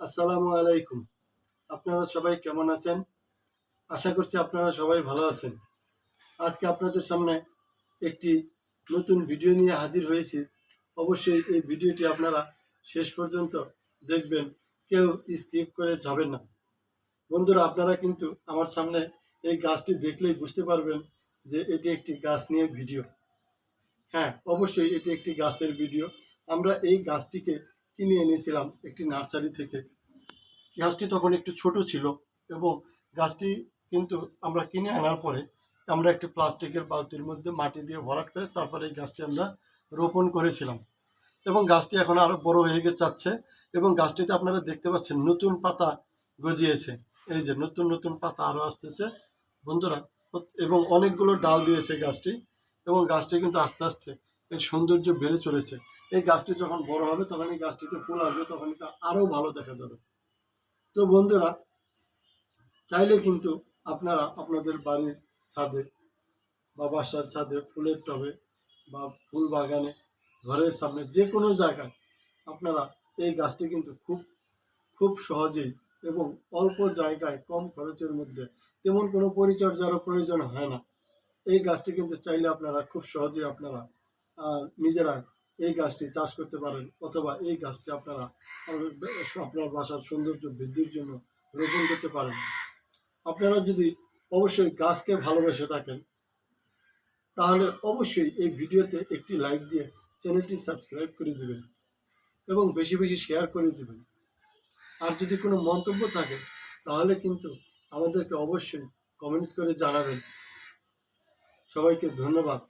আসসালামু আলাইকুম। আপনারা সবাই কেমন আছেন? আশা করছি আপনারা সবাই ভালো আছেন। আজকে আপনাদের সামনে একটি নতুন ভিডিও নিয়ে হাজির হয়েছি। অবশ্যই এই ভিডিওটি আপনারা শেষ পর্যন্ত দেখবেন। কেউ স্কিপ করে যাবেন না। বন্ধুরা, আপনারা কিন্তু আমার সামনে এই গাছটি দেখলেই বুঝতে পারবেন যে এটি একটি গাছ নিয়ে ভিডিও। হ্যাঁ অবশ্যই এটি একটি গাছের ভিডিও। আমরা এই গাছটিকে কিনে এনেছিলাম একটি নার্সারি থেকে। গাছটি তখন একটু ছোট ছিল এবং গাছটি কিন্তু আমরা কিনে আনার পরে আমরা একটি প্লাস্টিকের বালতির মধ্যে মাটি দিয়ে ভরাট করে তারপরে এই গাছটি আমরা রোপণ করেছিলাম। এবং গাছটি এখন আরও বড় হয়ে গিয়ে যাচ্ছে এবং গাছটিতে আপনারা দেখতে পাচ্ছেন নতুন পাতা গজিয়েছে। এই যে নতুন নতুন পাতা আরও আসতেছে। বন্ধুরা, এবং অনেকগুলো ডাল দিয়েছে গাছটি এবং গাছটি কিন্তু আস্তে আস্তে এর সৌন্দর্য বেড়ে চলেছে। এই গাছটি যখন বড় হবে, তখন এই গাছটিতে ফুল আসবে, তখন এটা আরও ভালো দেখা যাবে। তো বন্ধুরা, চাইলে কিন্তু আপনারা আপনাদের বাড়ির ছাদে বা বাসার ছাদে ফুলের টবে বা ফুল বাগানে, ঘরের সামনে যে কোনো জায়গায় আপনারা এই গাছটি কিন্তু খুব খুব সহজেই এবং অল্প জায়গায়, কম খরচের মধ্যে তেমন কোনো পরিচর্যারও প্রয়োজন হয় না। এই গাছটি কিন্তু চাইলে আপনারা খুব সহজেই আপনারা নিজেরা এই গাছটি চাষ করতে পারেন অথবা এই গাছটি আপনারা আপনার বাসার সৌন্দর্য বৃদ্ধির জন্য রোপণ করতে পারেন। আপনারা যদি অবশ্যই গাছকে ভালোবেসে থাকেন, তাহলে অবশ্যই এই ভিডিওতে একটি লাইক দিয়ে চ্যানেলটি সাবস্ক্রাইব করে দিবেন এবং বেশি বেশি শেয়ার করে দেবেন। আর যদি কোনো মন্তব্য থাকে, তাহলে কিন্তু আমাদেরকে অবশ্যই কমেন্টস করে জানাবেন। সবাইকে ধন্যবাদ।